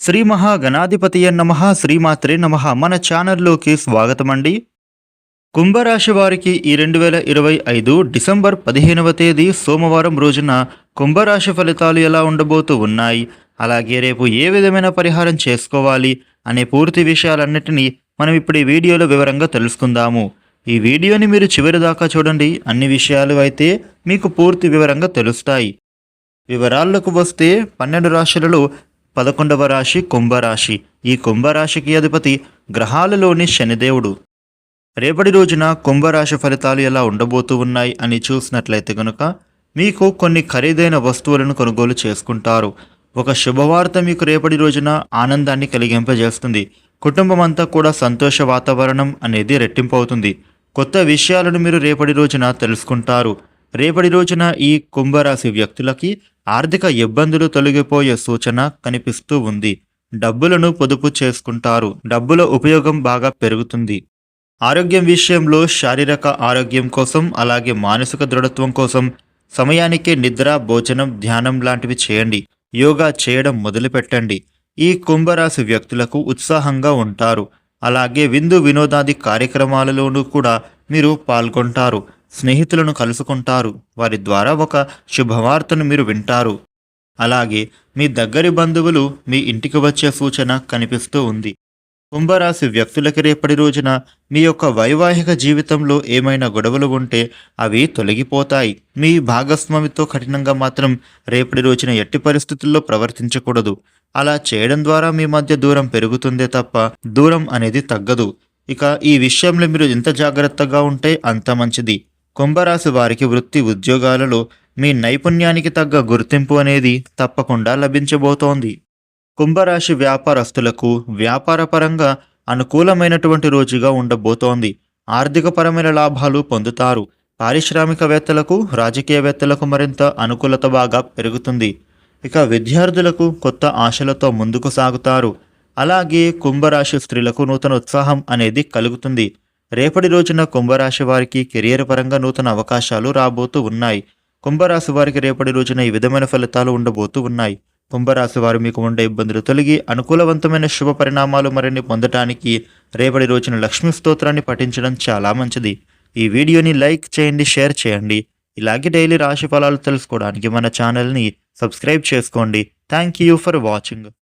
శ్రీ మహాగణాధిపతి నమ శ్రీమాత్రే నమ. మన ఛానల్లోకి స్వాగతం అండి కుంభరాశి వారికి ఈ రెండు వేల ఇరవై ఐదు డిసెంబర్ పదిహేనవ తేదీ సోమవారం రోజున కుంభరాశి ఫలితాలు ఎలా ఉండబోతూ ఉన్నాయి? అలాగే రేపు ఏ విధమైన పరిహారం చేసుకోవాలి? అనే పూర్తి విషయాలన్నిటినీ మనం ఇప్పుడు ఈ వీడియోలో వివరంగా తెలుసుకుందాము. ఈ వీడియోని మీరు చివరి దాకా చూడండి. అన్ని విషయాలు అయితే మీకు పూర్తి వివరంగా తెలుస్తాయి. వివరాల్లోకి వస్తే పన్నెండు రాశులలో పదకొండవ రాశి కుంభరాశి. ఈ కుంభరాశికి అధిపతి గ్రహాలలోని శనిదేవుడు. రేపటి రోజున కుంభరాశి ఫలితాలు ఎలా ఉండబోతూ ఉన్నాయి అని చూసినట్లయితే కనుక మీకు కొన్ని ఖరీదైన వస్తువులను కొనుగోలు చేసుకుంటారు. ఒక శుభవార్త మీకు రేపటి రోజున ఆనందాన్ని కలిగింపజేస్తుంది. కుటుంబం అంతా కూడా సంతోష వాతావరణం అనేది రెట్టింపు అవుతుంది కొత్త విషయాలను మీరు రేపటి రోజున తెలుసుకుంటారు. రేపటి రోజున ఈ కుంభరాశి వ్యక్తులకి ఆర్థిక ఇబ్బందులు తొలగిపోయే సూచన కనిపిస్తూ ఉంది. డబ్బులను పొదుపు చేసుకుంటారు. డబ్బుల ఉపయోగం బాగా పెరుగుతుంది. ఆరోగ్యం విషయంలో శారీరక ఆరోగ్యం కోసం అలాగే మానసిక దృఢత్వం కోసం సమయానికి నిద్ర భోజనం ధ్యానం లాంటివి చేయండి. యోగా చేయడం మొదలుపెట్టండి. ఈ కుంభరాశి వ్యక్తులకు ఉత్సాహంగా ఉంటారు. అలాగే విందు వినోదాది కార్యక్రమాలలోనూ కూడా మీరు పాల్గొంటారు. స్నేహితులను కలుసుకుంటారు. వారి ద్వారా ఒక శుభవార్తను మీరు వింటారు. అలాగే మీ దగ్గరి బంధువులు మీ ఇంటికి వచ్చే సూచన కనిపిస్తూ ఉంది. కుంభరాశి వ్యక్తులకి రేపటి రోజున మీ యొక్క వైవాహిక జీవితంలో ఏమైనా గొడవలు ఉంటే అవి తొలగిపోతాయి. మీ భాగస్వామితో కఠినంగా మాత్రం రేపటి రోజున ఎట్టి పరిస్థితుల్లో ప్రవర్తించకూడదు. అలా చేయడం ద్వారా మీ మధ్య దూరం పెరుగుతుందే తప్ప దూరం అనేది తగ్గదు. ఇక ఈ విషయంలో మీరు ఎంత జాగ్రత్తగా ఉంటే అంత మంచిది. కుంభరాశి వారికి వృత్తి ఉద్యోగాలలో మీ నైపుణ్యానికి తగ్గ గుర్తింపు అనేది తప్పకుండా లభించబోతోంది. కుంభరాశి వ్యాపారస్తులకు వ్యాపారపరంగా అనుకూలమైనటువంటి రోజుగా ఉండబోతోంది. ఆర్థికపరమైన లాభాలు పొందుతారు. పారిశ్రామికవేత్తలకు రాజకీయవేత్తలకు మరింత అనుకూలత బాగా పెరుగుతుంది. ఇక విద్యార్థులకు కొత్త ఆశలతో ముందుకు సాగుతారు. అలాగే కుంభరాశి స్త్రీలకు నూతన ఉత్సాహం అనేది కలుగుతుంది. రేపటి రోజున కుంభరాశి వారికి కెరియర్ పరంగా నూతన అవకాశాలు రాబోతూ ఉన్నాయి. కుంభరాశి వారికి రేపటి రోజున ఈ విధమైన ఫలితాలు ఉండబోతూ ఉన్నాయి. కుంభరాశి వారు మీకు ఉండే ఇబ్బందులు తొలగి అనుకూలవంతమైన శుభ పరిణామాలు మరిన్ని పొందటానికి రేపటి రోజున లక్ష్మీ స్తోత్రాన్ని పఠించడం చాలా మంచిది. ఈ వీడియోని లైక్ చేయండి షేర్ చేయండి. ఇలాగే డైలీ రాశి ఫలాలు తెలుసుకోవడానికి మన ఛానల్ని సబ్స్క్రైబ్ చేసుకోండి. Thank you for watching.